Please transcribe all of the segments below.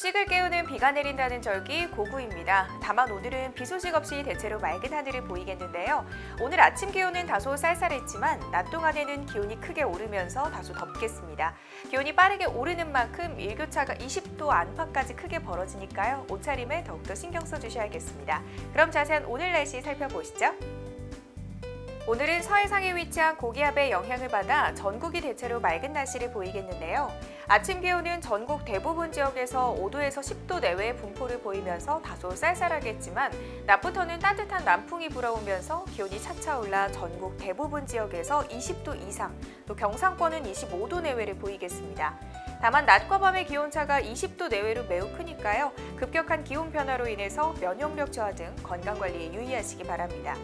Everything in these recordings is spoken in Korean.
곡식을 깨우는 비가 내린다는 절기 고구입니다. 다만 오늘은 비 소식 없이 대체로 맑은 하늘을 보이겠는데요. 오늘 아침 기온은 다소 쌀쌀했지만 낮 동안에는 기온이 크게 오르면서 다소 덥겠습니다. 기온이 빠르게 오르는 만큼 일교차가 20도 안팎까지 크게 벌어지니까요. 옷차림에 더욱더 신경 써주셔야겠습니다. 그럼 자세한 오늘 날씨 살펴보시죠. 오늘은 서해상에 위치한 고기압의 영향을 받아 전국이 대체로 맑은 날씨를 보이겠는데요. 아침 기온은 전국 대부분 지역에서 5도에서 10도 내외의 분포를 보이면서 다소 쌀쌀하겠지만 낮부터는 따뜻한 남풍이 불어오면서 기온이 차차 올라 전국 대부분 지역에서 20도 이상, 또 경상권은 25도 내외를 보이겠습니다. 다만 낮과 밤의 기온차가 20도 내외로 매우 크니까요. 급격한 기온 변화로 인해서 면역력 저하 등 건강 관리에 유의하시기 바랍니다.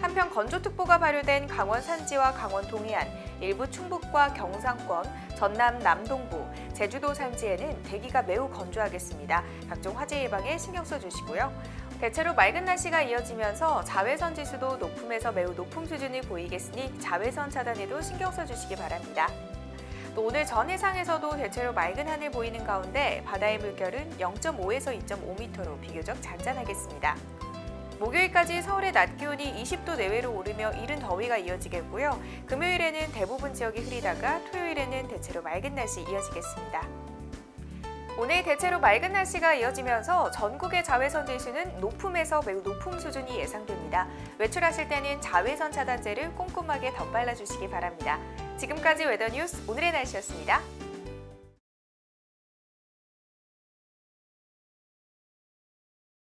한편 건조특보가 발효된 강원 산지와 강원 동해안, 일부 충북과 경상권, 전남 남동부, 제주도 산지에는 대기가 매우 건조하겠습니다. 각종 화재 예방에 신경 써주시고요. 대체로 맑은 날씨가 이어지면서 자외선 지수도 높음에서 매우 높은 수준을 보이겠으니 자외선 차단에도 신경 써주시기 바랍니다. 또 오늘 전 해상에서도 대체로 맑은 하늘 보이는 가운데 바다의 물결은 0.5에서 2.5m로 비교적 잔잔하겠습니다. 목요일까지 서울의 낮 기온이 20도 내외로 오르며 이른 더위가 이어지겠고요. 금요일에는 대부분 지역이 흐리다가 토요일에는 대체로 맑은 날씨 이어지겠습니다. 오늘 대체로 맑은 날씨가 이어지면서 전국의 자외선 지수는 높음에서 매우 높음 수준이 예상됩니다. 외출하실 때는 자외선 차단제를 꼼꼼하게 덧발라주시기 바랍니다. 지금까지 웨더뉴스 오늘의 날씨였습니다.